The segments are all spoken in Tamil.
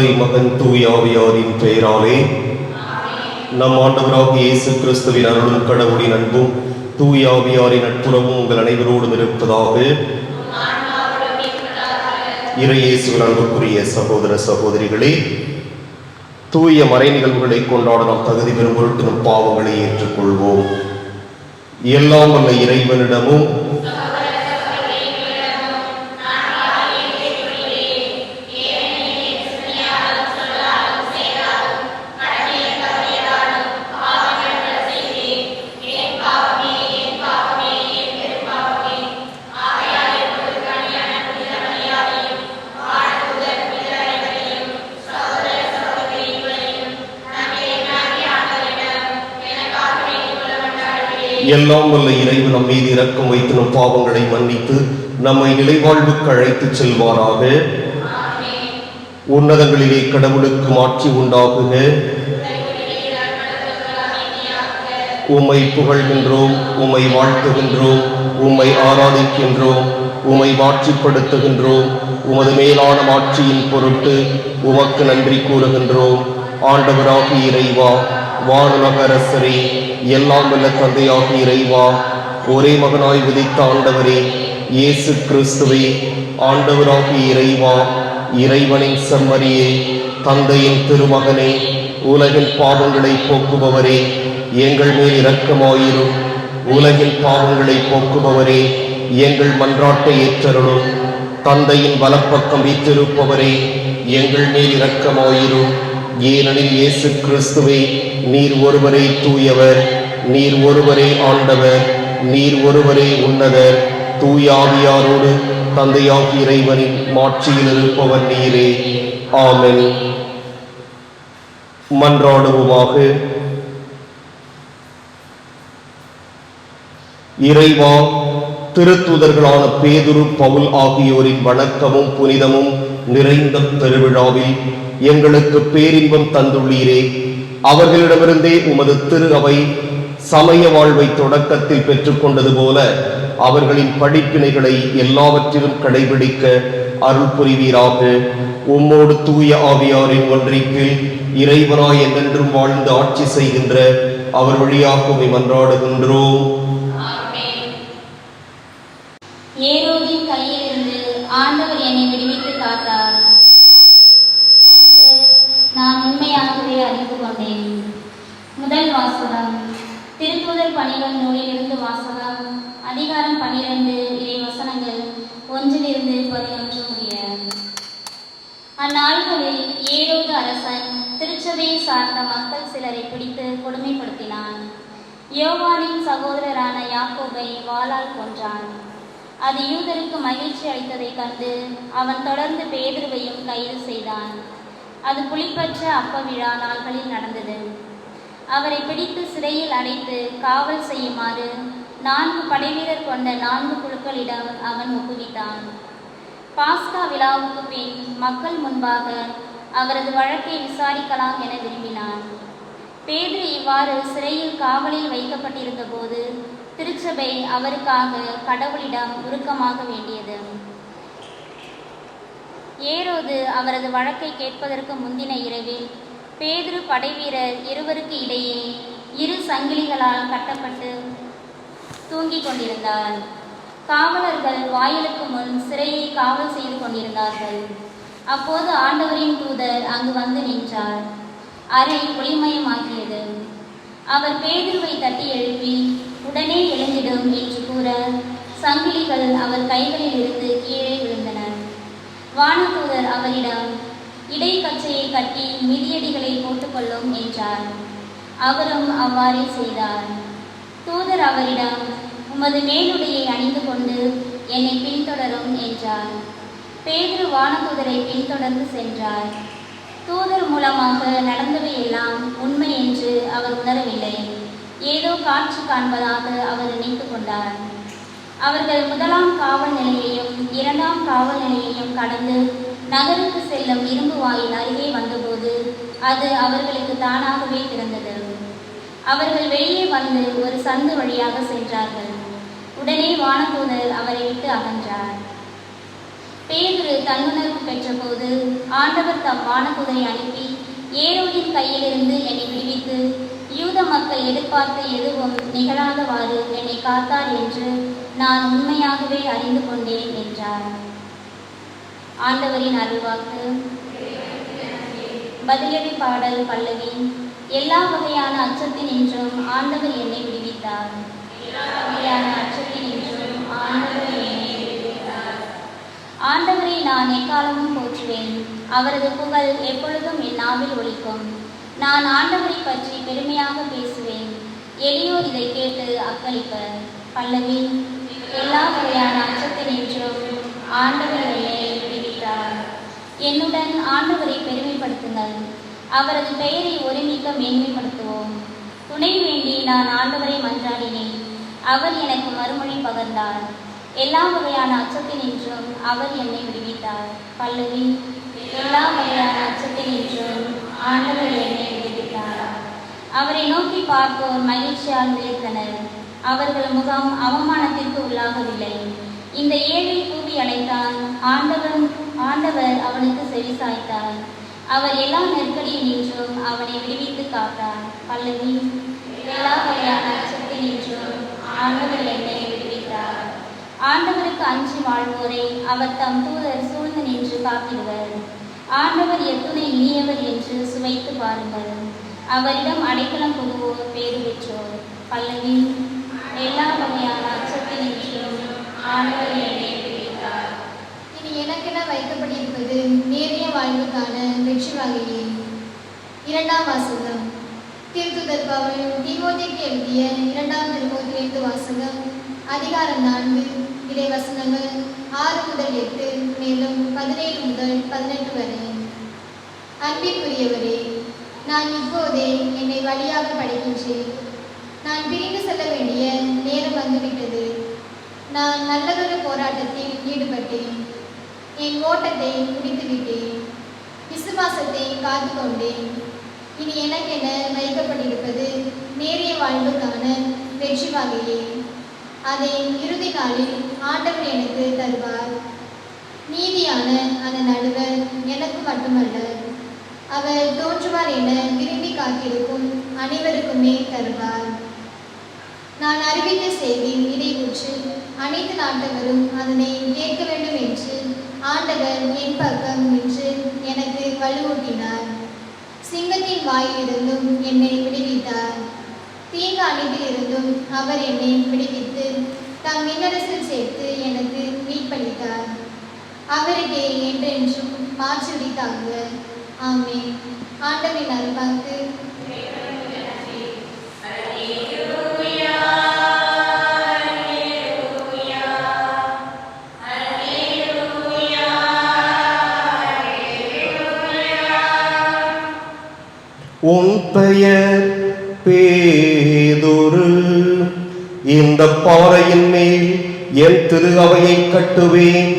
தந்தை மகன் தூய் ஆவியாரின் பெயராலே நம் ஆண்டவராக இயேசு கிறிஸ்துவின் அருளும் கடவுளின் அன்பும் தூய் ஆவியாரின் நட்புறவும் உங்கள் அனைவரோடும் இருப்பதாக இறையேசுவின் அன்புக்குரிய சகோதர சகோதரிகளே தூய மறை நிகழ்வுகளை கொண்டாட நாம் தகுதி பெறும் பொருட்டு நம் பாவங்களை ஏற்றுக்கொள்வோம். எல்லாம் வல்ல இறைவனிடமும் எல்லாம் வல்ல இறைவன் நம் மீது இரக்கம் வைத்து நம் பாவங்களை மன்னித்து நம்மை நிலைவாழ்வுக்கு அழைத்து செல்வாராக. உன்னதங்களிலே கடவுளுக்கு மாற்றி உண்டாகுக. உம்மை புகழ்கின்றோம் உம்மை வாழ்த்துகின்றோம் உம்மை ஆராதிக்கின்றோம் உம்மை மாற்றிப்படுத்துகின்றோம் உமது மேலான மாட்சியின் பொருட்டு உமக்கு நன்றி கூறுகின்றோம். ஆண்டவராகி இறைவா வானுலகரசரே எல்லாம் வல்ல தந்தையாகி இறைவா ஒரே மகனாய் விதித்த ஆண்டவரே இயேசு கிறிஸ்துவே ஆண்டவராகி இறைவா இறைவனின் செம்மறியே தந்தையின் திருமகனே உலகின் பாவங்களை போக்குபவரே எங்கள் மேல் இரக்கமாயிரும். உலகின் பாவங்களை போக்குபவரே எங்கள் மன்றாட்டை ஏற்றருளும். தந்தையின் வலப்பக்கம் வீற்றிருப்பவரே எங்கள் மேல் இரக்கமாயிரும். ஏனெனில் இயேசு கிறிஸ்துவை நீர் ஒருவரை தூயவர் நீர் ஒருவரே ஆண்டவர் நீர் ஒருவரே உன்னதர். தூயாவியாரோடு தந்தையாகி இறைவனின் மாட்சியில் இருப்பவர் நீரே. ஆமென். மன்றாடுவோமாக. இறைவா திருத்துதர்களான பேதுரு பவுல் ஆகியோரின் வணக்கமும் புனிதமும் நிறைந்த பெருவிழாவில் எங்களுக்கு பேரின்பம் தந்துள்ளீரே. அவர்களிடமிருந்தே உமது திரு அவை சமய வாழ்வை தொடக்கத்தில் பெற்றுக்கொண்டது போல அவர்களின் படிப்பினைகளை எல்லாவற்றிலும் கடைபிடிக்க அருள் புரிவீராக. உம்மோடு தூய ஆவியாரின் ஒன்றிப்பில் இறைவனாய் என்றென்றும் வாழ்ந்து ஆட்சி செய்கின்ற அவர் வழியாக உம்மை மன்றாடுகின்றோம் ஏரோதின் கையிலிருந்து ஆண்டவர் என்னை விடுவித்து காத்தார் என்று நான் உண்மையாகவே அறிந்து கொண்டேன் முதல் வாசகம் திருத்துதல் பணிகள் நூலிலிருந்து வாசகம் அதிகாரம் பனிரெண்டு இறை வசனங்கள் ஒன்றிலிருந்து பதினொன்று முடிய அந்நாள்களில் ஏரோது அரசன் திருச்சபையை சார்ந்த மக்கள் சிலரை பிடித்து கொடுமைப்படுத்தினான் யோவானின் சகோதரரான யாக்கோபை வாளால் கொன்றான் அது யூதருக்கு மகிழ்ச்சி அளித்ததைக் கண்டு அவன் தொடர்ந்து பேதுருவையும் கைது செய்தான். அது புலிப்பற்ற அப்ப விழா நாள்களில் நடந்தது. அவரை பிடித்து சிறையில் அடைத்து காவல் செய்யுமாறு நான்கு படைவீரர் கொண்ட நான்கு குழுக்களிடம் அவன் ஒப்புவித்தான். பாஸ்கா விழாவுக்கு பின் மக்கள் முன்பாக அவரது வழக்கை விசாரிக்கலாம் என விரும்பினான். பேதுரு இவ்வாறு சிறையில் காவலில் வைக்கப்பட்டிருந்த போது திருச்சபை அவருக்காக கடவுளிடம் உருக்கமாக வேண்டியது. ஏரோது அவரது வழக்கை கேட்பதற்கு முந்தின இரவில் பேதுரு படைவீரர் இருவருக்கு இடையே இரு சங்கிலிகளால் கட்டப்பட்டு தூங்கிக் கொண்டிருந்தார் காவலர்கள் வாயிலுக்கு முன் சிறையை காவல் செய்து கொண்டிருந்தார்கள். அப்போது ஆண்டவரின் தூதர் அங்கு வந்து நின்றார். அறை ஒளிமயமாகியது அவர் பேதுருவை தட்டி எழுப்பி உடனே எழுந்திடும் என்று கூற சங்கிலிகள் அவர் கைகளில் இருந்து கீழே விழுந்தன. வானதூதர் அவரிடம் இடைக்கச்சையை கட்டி மிதியடிகளை போட்டுக்கொள்ளும் என்றார். அவரும் அவ்வாறே செய்தார். தூதர் அவரிடம் உமது மேலுடையை அணிந்து கொண்டு என்னை பின்தொடரும் என்றார். பேதுரு வானதூதரை பின்தொடர்ந்து சென்றார். தூதர் மூலமாக நடந்தவை எல்லாம் உண்மை என்று அவர் உணரவில்லை. ஏதோ காட்சி காண்பதாக அவர் நினைத்து கொண்டார். அவர்கள் முதலாம் காவல் நிலையையும் இரண்டாம் காவல் நிலையையும் கடந்து நகருக்கு செல்லும் இரும்பு வாயின் அருகே வந்தபோது அது அவர்களுக்கு தானாகவே திறந்தது. அவர்கள் வெளியே வந்து ஒரு சந்து வழியாக சென்றார்கள். உடனே வானதூதர் அவரை விட்டு அகன்றார். பேதுரு தன்னுணர்வு பெற்றபோது ஆண்டவர் தம் வானகுதிரை அனுப்பி ஏரோதின் கையிலிருந்து என்னை விடுவித்து யூத மக்கள் எதிர்பார்த்த எதுவும் நிகழாதவாறு என்னை காத்தார் என்று நான் உண்மையாகவே அறிந்து கொண்டேன் என்றார். ஆண்டவரின் அருள்வாக்கு. பதிலடி பாடல் பல்லவி எல்லா வகையான அச்சத்தினின்றும் ஆண்டவர் என்னை விடுவித்தார். எல்லா வகையான அச்சத்தினின்றும் ஆண்டவர் ஆண்டவரை நான் எக்காலமும் போற்றுவேன். அவரது புகழ் எப்பொழுதும் என் நாவில் ஒலிக்கும். நான் ஆண்டவரை பற்றி பெருமையாக பேசுவேன். எளியோர் இதை கேட்டு அக்களிப்பர். பல்லவி எல்லா வகையான அச்சத்தினின்றும் ஆண்டவர் என்னை விடுவித்தார் என்னுடன் ஆண்டவரை பெருமைப்படுத்துங்கள். அவரது பெயரை ஒருமிக்க மேன்மைப்படுத்துவோம் துணை வேண்டி நான் ஆண்டவரை மன்றாடினேன். அவர் எனக்கு மறுமொழி பகர்ந்தார். எல்லா வகையான அச்சத்தினின்றும் அவர் என்னை விடுவித்தார். பல்லவி எல்லா வகையான அச்சத்தினின்றும் ஆண்டவர் என்னை விடுவித்தார். அவரை நோக்கி பார்ப்போர் மகிழ்ச்சியால் உயர்ந்தனர் அவர்கள் முகம் அவமானத்திற்கு உள்ளாகவில்லை. இந்த ஏழை கூவி அழைத்தான் ஆண்டவன் ஆண்டவர் அவனுக்கு செவிசாய்த்தார் அவர் எல்லா நெருக்கடியினின்றும் அவனை விடுவித்து காத்தார். பல்லவி எல்லா வகையான அச்சத்தினின்றும் ஆண்டவர் என்னை ஆண்டவருக்கு அஞ்சி வாழ்வோரை அவர் தம் தூதர் சூழ்ந்து நின்று காத்திடுவர் ஆண்டவர் எத்துணை இனியவர் என்று சுவைத்து பாருங்கள். அவரிடம் அடைக்கலம் புகுவோர் பேறு பெற்றோர். பல்லவி எல்லா வகையான அச்சத்தினின்றும் ஆண்டவர் என்னை இனி எனக்கென வைக்கப்பட்டிருப்பது நேரிய வாழ்வுக்கான வெற்றி வகையே. இரண்டாம் வாசகம். திருத்துதர் பவுல் திமுதிக்கு எழுதிய இரண்டாம் திருமோத்திலிருந்து வாசகம் அதிகாரம் நான்கு. இறை வசனங்கள் ஆறு முதல் எட்டு மேலும் பதினேழு முதல் பதினெட்டு வரை. அன்பிற்குரியவரே நான் இப்போதே என்னை வழியாக படைக்கின்றேன். நான் பிரிந்து செல்ல வேண்டிய நேரம் வந்துவிட்டது. நான் நல்லதொரு போராட்டத்தில் ஈடுபட்டேன். என் ஓட்டத்தை முடித்துவிட்டேன். விசுவாசத்தை காத்து கொண்டேன் இனி எனக்கென வைக்கப்பட்டிருப்பது நேரிய வாழ்வுக்கான வெற்றி வகையே. அதை இறுதி நாளில் ஆண்டவர் எனக்கு தருவார். நீதியான அந்த நடுவர் எனக்கு மட்டுமல்ல அவர் தோன்றுவார் என விரும்பி காத்திருக்கும் அனைவருக்குமே தருவார். நான் அறிவித்த செய்தி இடைவுற்று அனைத்து நாட்டவரும் அதனை கேட்க வேண்டும் என்று ஆண்டவர் என் பக்கம் நின்று எனக்கு வலுவூட்டினார். சிங்கத்தின் வாயிலிருந்தும் என்னை விடுவித்தார். தீங்கு இருந்தும் அவர் என்னை விடுவித்து தம் மின்னரசில் சேர்த்து எனக்கு மீட்பளித்தார் அவருக்கே என்றென்றும் மாற்றுரித்தாங்க ஆமே ஆண்டவின் அருள்வாக்கு உன் பெயர் பே இந்த பாறையின் மேல் என் திரு அவையை கட்டுவேன்.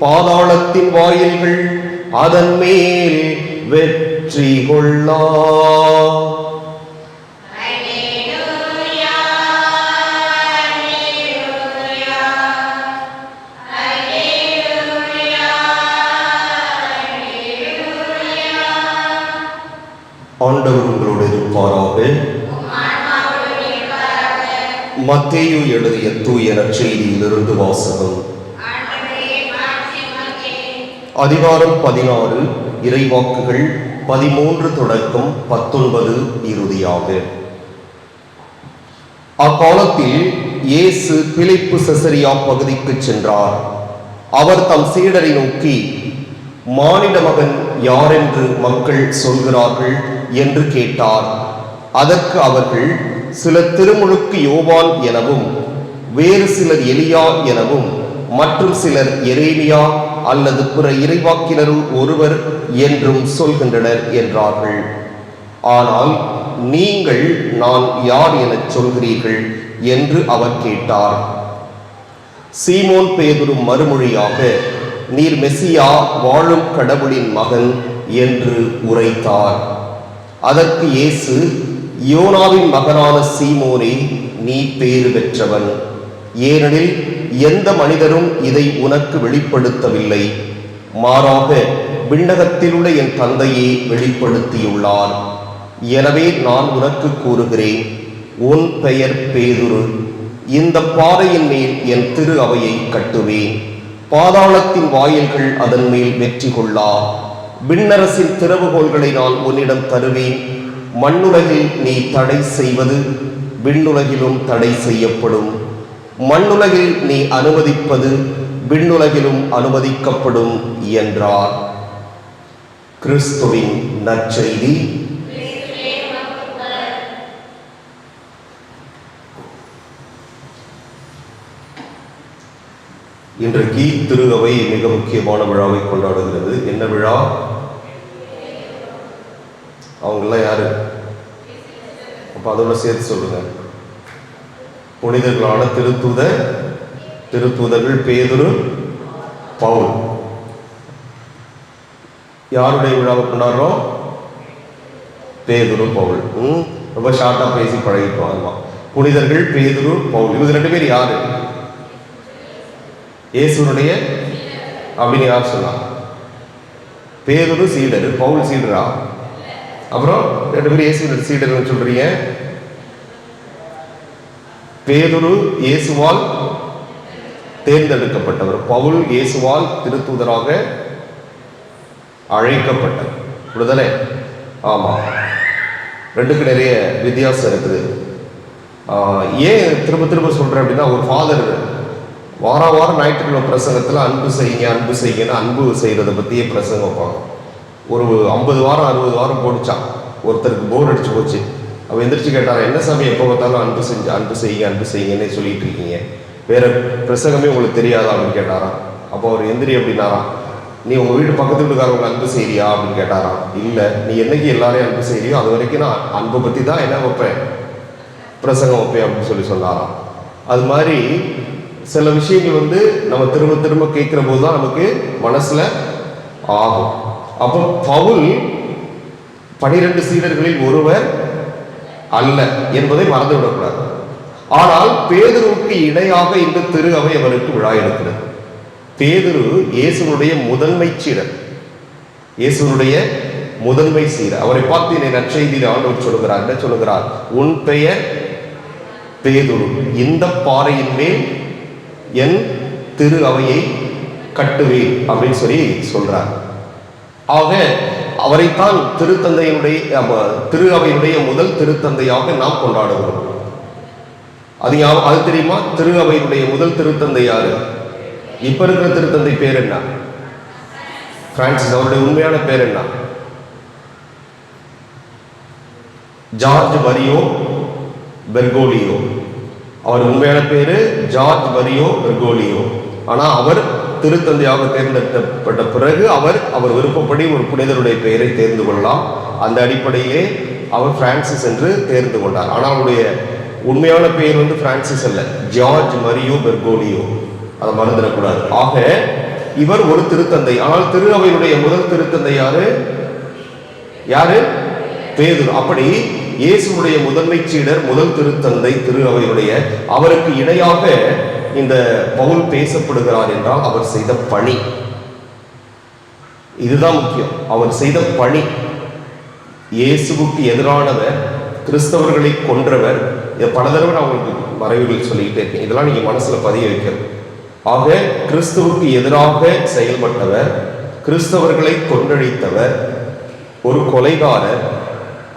பாதாளத்தின் வாயில்கள் அதன் மேல் வெற்றி கொள்ளா. ஆண்டவர் உங்களோடு இருப்பாராக. மத்தேயு எழுதிய தூய நற்செய்தியிலிருந்து வாசகம். அதிகாரம் பதினாறு இறைவாக்குகள் பதிமூன்று தொடக்கம் பத்தொன்பது இறுதியாக. அக்காலத்தில் இயேசு பிலிப்பு செசரியா பகுதிக்கு சென்றார். அவர் தம் சீடரை நோக்கி மானிட மகன் யாரென்று மக்கள் சொல்கிறார்கள்? என்று கேட்டார். அதற்கு அவர்கள் சில திருமுழுக்கு யோவான் எனவும் வேறு சிலர் எலியா எனவும் மற்றும் சிலர் எரேமியா அல்லது பிற இறைவாக்கினரும் ஒருவர் என்றும் சொல்கின்றனர் என்றார்கள். ஆனால் நீங்கள் நான் யார் எனச் சொல்கிறீர்கள் என்று அவர் கேட்டார். சீமோன் பேதுரும் மறுமொழியாக நீர் மெசியா வாழும் கடவுளின் மகன் என்று உரைத்தார். அதற்கு இயேசு யோனாவின் மகனான சீமோனே நீ பேறு பெற்றவன். ஏனெனில் எந்த மனிதரும் இதை உனக்கு வெளிப்படுத்தவில்லை. மாறாக விண்ணகத்தில் உள்ள என் தந்தையே வெளிப்படுத்தியுள்ளார். எனவே நான் உனக்கு கூறுகிறேன் உன் பெயர் பேதுரு. இந்த பாறையின் மேல் என் திரு அவையை கட்டுவேன். பாதாளத்தின் வாயில்கள் அதன் மேல் வெற்றி கொள்ளா விண்ணரசின் திறவுகோள்களை நான் உன்னிடம் தருவேன். மண்ணுலகில் நீ தடை செய்வது விண்ணுலகிலும் தடை செய்யப்படும். மண்ணுலகில் நீ அனுமதிப்பது விண்ணுலகிலும் அனுமதிக்கப்படும் என்றார். கிறிஸ்துவின் நற்செய்தி. இன்றைக்கு திருகவை மிக முக்கியமான விழாவை கொண்டாடுகிறது. என்ன விழா? அவங்களாம் யாரு? அப்போ அதோட சேர்த்து சொல்லுங்க. புனிதர்களான திருத்தூத திருத்தூதர்கள் பேதுரு பவுல். யாருடைய விழாவை கொண்டாடுறோம்? பேதுரு பவுல். ம் ரொம்ப ஷார்ட்டாக பேசி பழகிட்டோம் ஆமா புனிதர்கள் பேதுரு பவுல். இவங்க ரெண்டு பேர் யாரு? இயேசுனுடைய அப்படின்னு யார் சொல்லலாம் பேதுரு சீடர். பவுல் சீடரா? அப்புறம் ரெண்டு பேரும் இயேசுவின் சீடர்கள் சொல்றீங்க. பேதுரு இயேசுவால் தேர்ந்தெடுக்கப்பட்டவர். பவுல் இயேசுவால் திருத்தூதராக அழைக்கப்பட்டவர். விடுதலை ஆமா. ரெண்டுக்கு நிறைய வித்தியாசம் இருக்குது. ஏன் திரும்ப திரும்ப சொல்றேன் அப்படின்னா ஒரு ஃபாதர் வார வாரம் ஞாயிற்றுக்கிழமை பிரசங்கத்தில் அன்பு செய்யுங்க அன்பு செய்யுங்கன்னு அன்பு செய்கிறத பற்றியே பிரசங்கம் வைப்பாங்க ஒரு ஐம்பது வாரம் அறுபது வாரம் போட்டுச்சான் ஒருத்தருக்கு போர் அடிச்சு போச்சு. அவள் எந்திரிச்சு கேட்டாரா என்ன சாமி எப்போ பார்த்தாலும் அன்பு செஞ்சு அன்பு செய்யுங்க அன்பு செய்யுங்கன்னு சொல்லிட்டு இருக்கீங்க. வேற பிரசங்கமே உங்களுக்கு தெரியாதா? அப்படின்னு கேட்டாராம். அப்போ அவர் எந்திரி அப்படின்னாராம். நீ உங்கள் வீட்டு பக்கத்து வீட்டுக்காரவங்க அன்பு செய்றியா? அப்படின்னு கேட்டாராம். இல்லை நீ என்னைக்கு எல்லாரையும் அன்பு செய்யறியோ அது வரைக்கும் நான் அன்பை பற்றி தான் என்ன வைப்பேன்? பிரசங்கம் வைப்பேன் அப்படின்னு சொல்லி சொன்னாராம். அது மாதிரி சில விஷயங்கள் வந்து நம்ம திரும்ப திரும்ப கேட்குற போது தான் நமக்கு மனசில் ஆகும். அப்போ பவுல் பனிரெண்டு சீடர்களில் ஒருவர் அல்ல என்பதை மறந்து விடக்கூடாது ஆனால் பேதுருவுக்கு இணையாக இந்த திரு அவை அவருக்கு விழா எடுக்கிறது. பேதுரு இயேசுனுடைய முதன்மை சீடர். இயேசுனுடைய முதன்மை சீடர். அவரை பார்த்து என்னை நற்செய்தியில் ஆண்டவர் சொல்லுகிறார் என்ன சொல்லுகிறார்? உன் பெயர் பேதுரு. இந்த பாறையின் மேல் என் திரு அவையை கட்டுவேன் அப்படின்னு சொல்லி சொல்றார். ஆக அவரைத்தான் திருத்தந்தையினுடைய திரு அவையினுடைய முதல் திருத்தந்தையாக நாம் கொண்டாடுகிறோம். அது அது தெரியுமா? திரு அவையினுடைய முதல் திருத்தந்தை யாரு? இப்ப இருக்கிற திருத்தந்தை பேர் என்ன? பிரான்சிஸ் அவருடைய உண்மையான பேர் என்ன? George வரியோ Bergoglio. அவர் உண்மையான பேரு ஜார்ஜ் வரியோ பெர்கோலியோ. ஆனா அவர் திருத்தந்தையாக தேர்ந்தெடுக்கப்பட்ட பிறகு அவர் அவர் விருப்பப்படி ஒரு புனிதருடைய பெயரை தேர்ந்து கொள்ளலாம். அந்த அடிப்படையிலே அவர் பிரான்சிஸ் என்று தேர்ந்து கொண்டார். ஆனால் அவருடைய உண்மையான பெயர் வந்து பிரான்சிஸ் அல்ல. George Mario Bergoglio. அதை மறந்துடக்கூடாது. ஆக இவர் ஒரு திருத்தந்தை. ஆனால் திருநவையினுடைய முதல் திருத்தந்தை யாரு? யாரு? பேதுரு. அப்படி இயேசுடைய முதன்மை சீடர் முதல் திருத்தந்தை திரு அவையுடைய அவருக்கு இணையாக இந்த பவுல் பேசப்படுகிறார் என்றால் அவர் செய்த பணி. இதுதான் முக்கியம். அவர் செய்த பணி. இயேசுவுக்கு எதிரானவர் கிறிஸ்தவர்களை கொன்றவர். இதை பல தடவை நான் உங்களுக்கு மறைவுகள் சொல்லிக்கிட்டே இருக்கேன். இதெல்லாம் நீங்க மனசுல பதிய வைக்கிறது ஆக கிறிஸ்துவுக்கு எதிராக செயல்பட்டவர் கிறிஸ்தவர்களை கொன்றழித்தவர் ஒரு கொலைகாரர்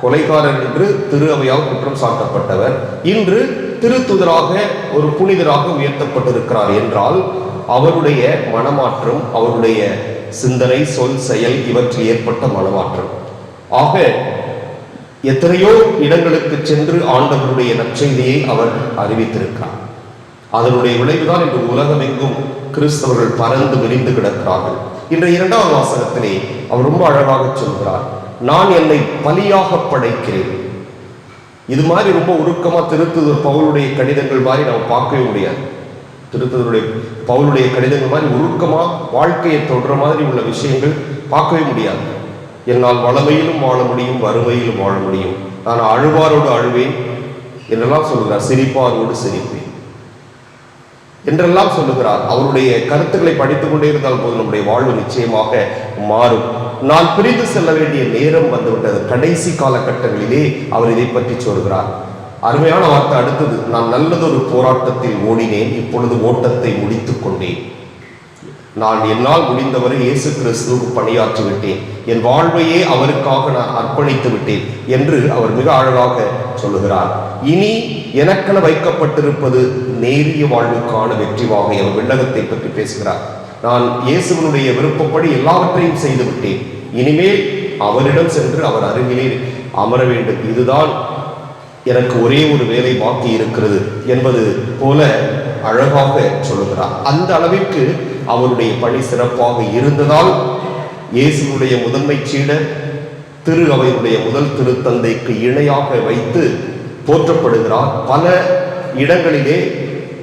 கொலைகாரர் என்று திரு அவையால் குற்றம் சாட்டப்பட்டவர். இன்று திருத்துதராக ஒரு புனிதராக உயர்த்தப்பட்டிருக்கிறார் என்றால் அவருடைய மனமாற்றம் அவருடைய சிந்தனை சொல் செயல் இவற்றில் ஏற்பட்ட மனமாற்றம். ஆக எத்தனையோ இடங்களுக்கு சென்று ஆண்டவருடைய நற்செய்தியை அவர் அறிவித்திருக்கிறார். அதனுடைய விளைவுதான் இன்று உலகமெங்கும் கிறிஸ்தவர்கள் பறந்து விரிந்து கிடக்கிறார்கள். இன்ற இரண்டாவது வாசகத்திலே அவர் ரொம்ப அழகாக சொல்கிறார் நான் என்னை பலியாக படைக்கிறேன். இது மாதிரி ரொம்ப உருக்கமா திருத்துதர் பவுலுடைய கடிதங்கள் மாதிரி நம்ம பார்க்கவே முடியாது. திருத்துதருடைய பவுலுடைய கடிதங்கள் மாதிரி உருக்கமா வாழ்க்கையை தொடுற மாதிரி உள்ள விஷயங்கள் பார்க்கவே முடியாது. என்னால் வளமையிலும் வாழ முடியும் வறுமையிலும் வாழ முடியும். நான் அழுவாரோடு அழுவேன் என்றெல்லாம் சொல்லுகிறார். சிரிப்பாரோடு சிரிப்பேன் என்றெல்லாம் சொல்லுகிறார். அவருடைய கருத்துக்களை படித்துக் கொண்டே இருந்தால் போது நம்முடைய வாழ்வு நிச்சயமாக மாறும். நான் பிரிந்து செல்ல வேண்டிய நேரம் வந்துவிட்டது. கடைசி காலகட்டங்களிலே அவர் இதை பற்றி சொல்கிறார். அருமையான வார்த்தை. அடுத்தது நான் நல்லதொரு போராட்டத்தில் ஓடினேன். இப்பொழுது ஓட்டத்தை முடித்துக் கொண்டேன். நான் என்னால் முடிந்தவரை இயேசு கிறிஸ்துவுக்கு பணியாற்றி விட்டேன். என் வாழ்வையே அவருக்காக நான் அர்ப்பணித்து விட்டேன் என்று அவர் மிக அழகாக சொல்லுகிறார். இனி எனக்கென வைக்கப்பட்டிருப்பது நேரிய வாழ்வுக்கான வெற்றி வாகை. அவர் விண்ணகத்தை பற்றி பேசுகிறார். நான் இயேசுவனுடைய விருப்பப்படி எல்லாவற்றையும் செய்து விட்டேன் இனிமேல் அவரிடம் சென்று அவர் அருகிலே அமர வேண்டும். இதுதான் எனக்கு ஒரே ஒரு வேலை பாக்கி இருக்கிறது என்பது போல அழகாக சொல்லுகிறார். அந்த அளவிற்கு அவருடைய பணி சிறப்பாக இருந்ததால் இயேசுனுடைய முதன்மை சீடர் திரு அவையுடைய முதல் திருத்தந்தைக்கு இணையாக வைத்து போற்றப்படுகிறார். பல இடங்களிலே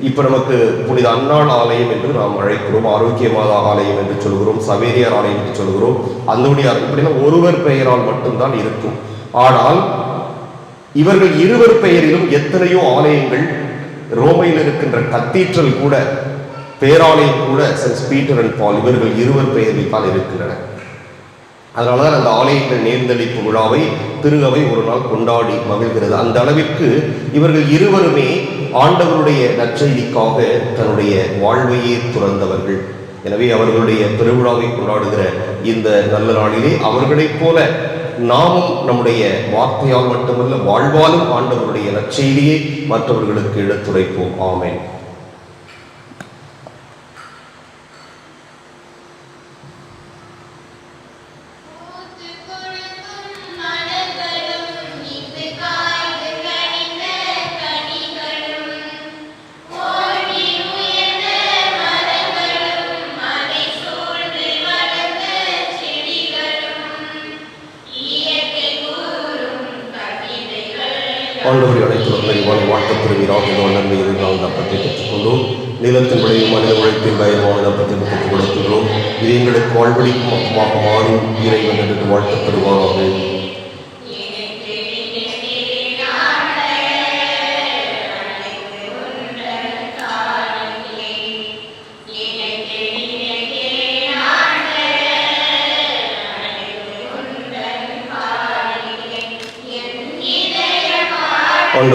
இப்போ நமக்கு புனித அன்னாள் ஆலயம் என்று நாம் அழைக்கிறோம் ஆரோக்கியமாத ஆலயம் என்று சொல்கிறோம் சவேரியார் ஆலயம் என்று சொல்கிறோம். அந்தோடியார் இப்படின்னா ஒருவர் பெயரால் மட்டும்தான் இருக்கும். ஆனால் இவர்கள் இருவர் பெயரிலும் எத்தனையோ ஆலயங்கள் ரோமையில் இருக்கின்ற கத்தீட்ரல் கூட பேராலயம் கூட சென்ட் பீட்டர் அண்ட் பால் இவர்கள் இருவர் பெயரில் தான் இருக்கின்றன. அதனாலதான் அந்த ஆலயங்கள் நேர்ந்தளிப்பு விழாவை திருகவை ஒரு நாள் கொண்டாடி மகிழ்கிறது. அந்த அளவிற்கு இவர்கள் இருவருமே ஆண்டவருடைய நற்செய்திக்காக தன்னுடைய வாழ்வையே துறந்தவர்கள். எனவே அவர்களுடைய திருவிழாவை கொண்டாடுகிற இந்த நல்ல நாளிலே அவர்களைப் போல நாமும் நம்முடைய வார்த்தையால் மட்டுமல்ல வாழ்வாலும் ஆண்டவருடைய நற்செய்தியை மற்றவர்களுக்கு எடுத்துரைப்போம். ஆமேன். வாழ்க்கை பெறுவீராக இந்த நன்மை இருந்தால் தப்பத்தை பெற்றுக்கொண்டோம். நிலத்தின் விளையும் மனித உழைப்பின் பயமான தப்பத்தை பெற்றுக் கொடுத்துள்ளோம். இது எங்களுக்கு வாழ்வழிக்கும் அப்பமாக மாறும். இறைவன் என்று வாழ்த்து பெறுவாராக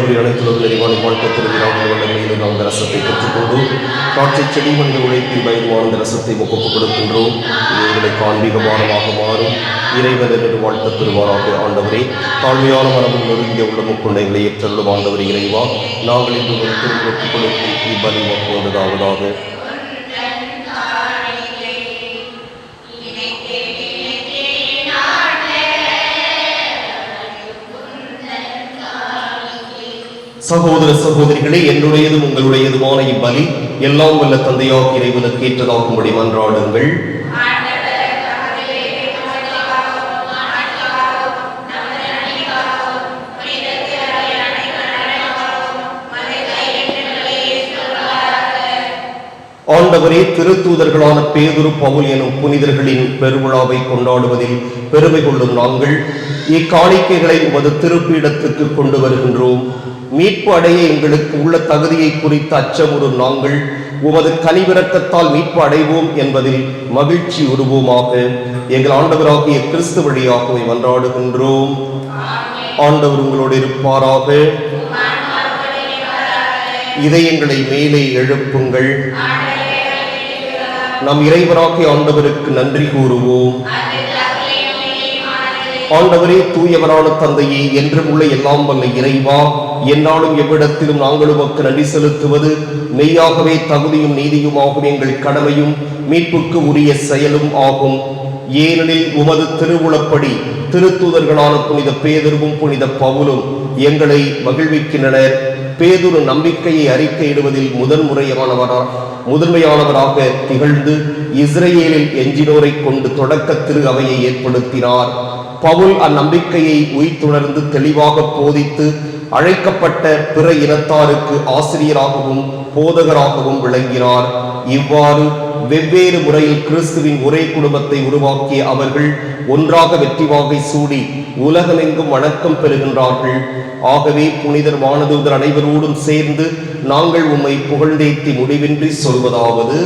ஆண்டவரை அனைத்துலக நிறைவான வாழ்க்கை திருவிழாவில் உள்ள நாம் இந்த ரசத்தை பெற்றுக்கொண்டு காற்றை செடி மனித உழைப்பில் பயன்வான இந்த ரசத்தை ஒப்புக் கொடுக்கின்றோம் இது எங்களுக்கு மாறும். இறைவன் வாழ்த்த வாழ்த்து பெறுவாராக ஆண்டவரே. தாழ்மையான மரபும் நொறுங்கிய உள்ளமும் கொண்ட எங்களை ஏற்றலும் ஆண்டவர் இறைவா. நாங்கள் இன்று ஒரு திருவிழா ஒப்புக் கொடுக்கும் இப்பலி சகோதர சகோதரிகளே என்னுடையதும் உங்களுடையதுமான இவ்வலி எல்லாம் வல்ல தந்தையாக இறைவனுக்கு ஏற்றதாகும்படி மன்றாடுங்கள். ஆண்டவரே திருத்தூதர்களான பேதுரு பவுல் எனும் புனிதர்களின் பெருவிழாவை கொண்டாடுவதில் பெருமை கொள்ளும் நாங்கள் இக்காணிக்கைகளை உமது திருப்பீடத்துக்கு கொண்டு வருகின்றோம். மீட்பு அடைய எங்களுக்கு உள்ள தகுதியை குறித்து அச்சமுறும் நாங்கள் உமது கனிவிறக்கத்தால் மீட்பு அடைவோம் என்பதில் மகிழ்ச்சி உருவோமாக. எங்கள் ஆண்டவராகிய கிறிஸ்து வழியாகவே மன்றாடுகின்றோம். ஆண்டவர் உங்களோடு இருப்பாராக. இதயங்களை மேலே எழுப்புங்கள். நம் இறைவராகிய ஆண்டவருக்கு நன்றி கூறுவோம். ஆண்டவரே தூயவரான தந்தையே என்றும் உள்ள எல்லாம் வல்ல இறைவா என்னாலும் எவ்விடத்திலும் நாங்கள் உமக்கு நன்றி செலுத்துவது மெய்யாகவே தகுதியும் நீதியுமாகும் எங்கள் கடமையும் மீட்புக்கு உரிய செயலும் ஆகும். ஏனெனில் உமது திருவுளப்படி திருத்தூதர்களான புனித பேதர்வும் புனித பவுலும் எங்களை மகிழ்விக்கின்றனர். பேதுரு நம்பிக்கையை அறிக்கையிடுவதில் முதன்முறையானவரா முதன்மையானவராக திகழ்ந்து இஸ்ரேலில் எஞ்சினோரை கொண்டு தொடக்க திரு அவையை ஏற்படுத்தினார். பவுல் அந்நம்பிக்கையை உயிர்த்துணர்ந்து தெளிவாக போதித்து அழைக்கப்பட்ட பிற இனத்தாருக்கு ஆசிரியராகவும் போதகராகவும் விளங்கினார். இவ்வாறு வெவ்வேறு முறையில் கிறிஸ்துவின் ஒரே குடும்பத்தை உருவாக்கிய அவர்கள் ஒன்றாக வெற்றி வாகை சூடி உலகமெங்கும் வணக்கம் பெறுகின்றார்கள். ஆகவே புனிதர் வானதூதர் அனைவரோடும் சேர்ந்து நாங்கள் உம்மை புகழ்ந்தேத்தி முடிவின்றி சொல்வதாவது.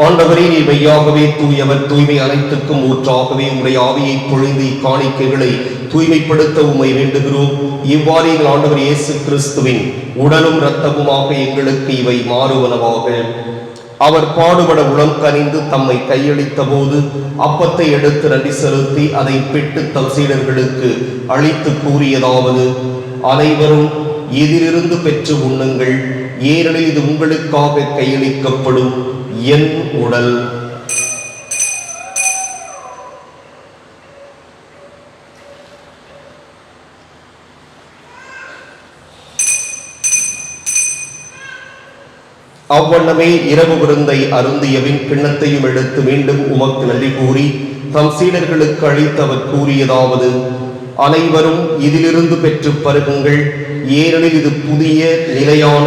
ஆண்டவரே நீ மெய்யாகவே தூயவர் தூய்மை அனைத்துக்கும் ஊற்றாகவே உம்முடைய ஆவியை பொழிந்து இக்காணிக்கைகளை தூய்மைப்படுத்த உமை வேண்டுகிறோம். இவ்வாறு எங்கள் ஆண்டவர் இயேசு கிறிஸ்துவின் உடலும் இரத்தமுமாக எங்களுக்கு இவை மாறுவனவாக. அவர் பாடுபட உளம் கனிந்து தம்மை கையளித்த போது அப்பத்தை எடுத்து நன்றி செலுத்தி அதை பெற்று தம் சீடர்களுக்கு அளித்து கூறியதாவது அனைவரும் எதிலிருந்து பெற்று உண்ணுங்கள். ஏனெனில் இது உங்களுக்காக கையளிக்கப்படும் என் உடல். அவ்வண்ணமே இரவு விருந்தை அருந்தியவின் கிண்ணத்தையும் எடுத்து மீண்டும் உமக்கு நன்றி கூறி தம் சீடர்களுக்கு அளித்தவர் கூறியதாவது அனைவரும் இதிலிருந்து பெற்று பருகுங்கள். ஏனெனில் இது புதிய நிலையான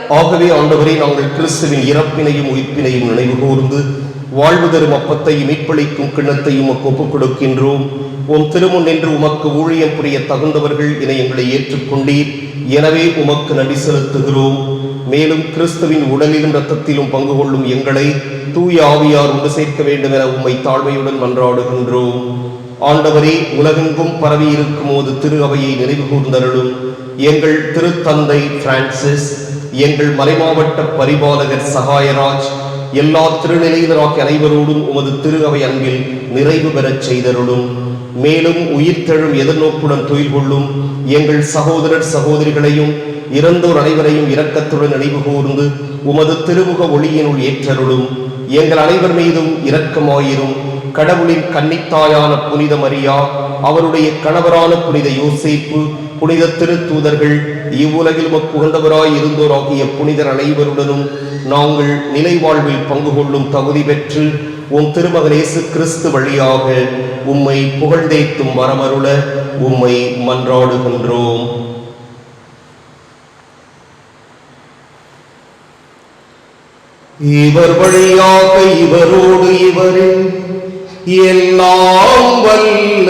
ஆகவே ஆண்டவரே நாங்கள் கிறிஸ்துவின் இறப்பினையும் உயிர்ப்பினையும் நினைவு கூர்ந்து வாழ்வு தரும் அப்பத்தையும் மீட்பளிக்கும் கிண்ணத்தையும் ஒப்புக் கொடுக்கின்றோம். உம் திருமுன் நின்று உமக்கு ஊழியம் புரிய தகுந்தவர்கள் என எங்களை ஏற்றுக்கொண்டீர். எனவே உமக்கு நன்றி செலுத்துகிறோம். மேலும் கிறிஸ்துவின் உடலிலும் இரத்தத்திலும் பங்கு கொள்ளும் எங்களை தூய ஆவியார் ஒன்று சேர்க்க வேண்டும் என உம்மை தாழ்மையுடன் மன்றாடுகின்றோம். ஆண்டவரே உலகெங்கும் பரவி இருக்கும் போது திரு அவையை நினைவு கூர்ந்தருளும். எங்கள் திருத்தந்தை பிரான்சிஸ் எங்கள் மறைமாவட்ட பரிபாலகர் சகாயராஜ் எல்லா திருநிலையினராக அனைவரோடும் உமது திரு அவை அன்பில் நிறைவு பெறச் செய்தருளும். மேலும் உயிர்த்தெழும் எதிர்நோக்குடன் தொழில் கொள்ளும் எங்கள் சகோதரர் சகோதரிகளையும் இறந்தோர் அனைவரையும் இரக்கத்துடன் நினைவு கூர்ந்து உமது திருமுக ஒளியினுள் ஏற்றருளும். எங்கள் அனைவர் மீதும் இரக்கமாயிரும். கடவுளின் கன்னித்தாயான புனித மரியா அவருடைய கணவரான புனித யோசிப்பு புனித திருத்தூதர்கள் இவ்வுலகில் புகழ்ந்தவராய் இருந்தோராகிய புனிதர் அனைவருடனும் நாங்கள் நிலை வாழ்வில் பங்கு கொள்ளும் தகுதி பெற்று உம் திருமகன் இயேசு கிறிஸ்து வழியாக உம்மை புகழ்ந்தேத்தும் வரமருள உம்மை மன்றாடுகின்றோம். இவர் வழியாக இவரோடு இவரே எல்லாம் வல்ல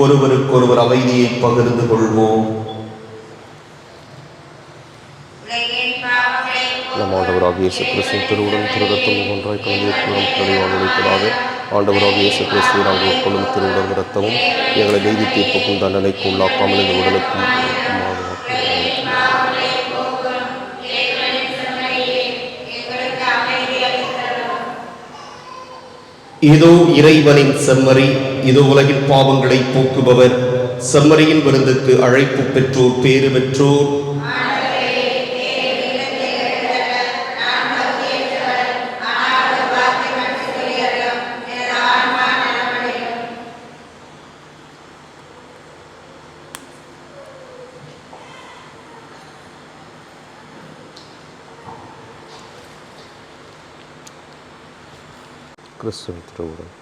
ஒருவருக்கொருவர் அமைதியை பகிர்ந்து கொள்வோம். நம் ஆண்டவராக இயேசு கிறிஸ்துவின் திருவுடன் திருரத்தம் ஒன்றாய் கலந்து தெளிவாக உழைப்பதாக ஆண்டவராக இயேசு கிறிஸ்துவை நாங்கள் உட்கொள்ளும் திருவுடன் ரத்தமும் எங்களை நீதி தீர்ப்புக்கும் தண்டனைக்கும் உள்ளாக்காமல் இந்த உடலுக்கும் இதோ இறைவனின் செம்மறி. இது உலகின் பாவங்களை போக்குபவர். செம்மறையின் விருந்துக்கு அழைப்பு பெற்றோர் பேறு பெற்றோர். கிறிஸ்துவின் திருவுடல்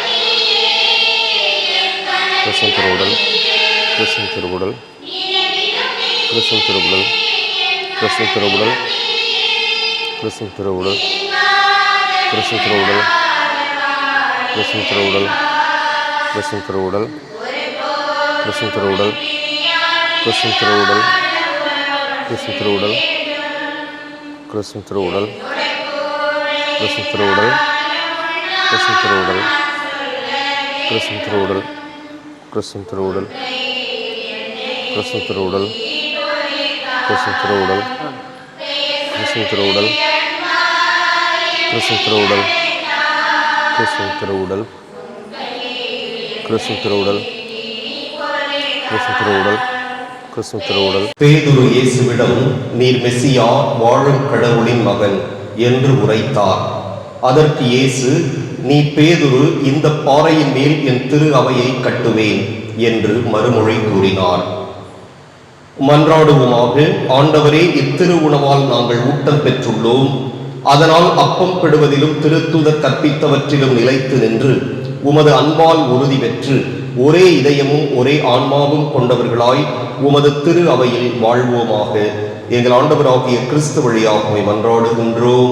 கிருஷ்ணன் திருவுடல் கிருஷ்ணன் திருவுடல் கிருஷ்ணன் திருவுடல் கிருஷ்ணன் திருவுடல் கிருஷ்ணன் திருவுடல் கிருஷ்ணன் திருவுடல் கிருஷ்ணன் திருவுடல் கிருஷ்ணன் திருவுடல் கிருஷ்ணன் திருவுடல் கிருஷ்ணன் திருவுடல் கிருஷ்ணன் திருவுடல் கிருஷ்ணன் திருவுடல் கிருஷ்ணன் திருவுடல் கிருஷ்ணன் திருவுடல் கிருஷ்ணன் திருவுடல் கிறிஸ்துவின் திருவுடல். கிறிஸ்துவின் திருவுடல். கிறிஸ்துவின் திருவுடல். கிறிஸ்துவின் திருவுடல். கிறிஸ்துவின் திருவுடல். கிறிஸ்துவின் திருவுடல். கிறிஸ்துவின் திருவுடல். கிறிஸ்துவின் திருவுடல். கிறிஸ்துவின் திருவுடல். பேதுரு இயேசுவிடம் நீர் மெஸ்ஸியா வாழும் கடவுளின் மகன் என்று உரைத்தார். அதற்கு இயேசு நீ பேதுரு இந்த பாறையின் மேல் என் திரு அவையை கட்டுவேன் என்று மறுமொழி கூறினார். மன்றாடுவோமாக ஆண்டவரே இத்திரு உணவால் நாங்கள் ஊட்டம் பெற்றுள்ளோம். அதனால் அப்பம் பெடுவதிலும் திருத்துதர் கற்பித்தவற்றிலும் நிலைத்து நின்று உமது அன்பால் உறுதி பெற்று ஒரே இதயமும் ஒரே ஆன்மாவும் கொண்டவர்களாய் உமது திரு அவையில் வாழ்வோமாக. எங்கள் ஆண்டவராகிய கிறிஸ்து வழியாக மன்றாடுகின்றோம்.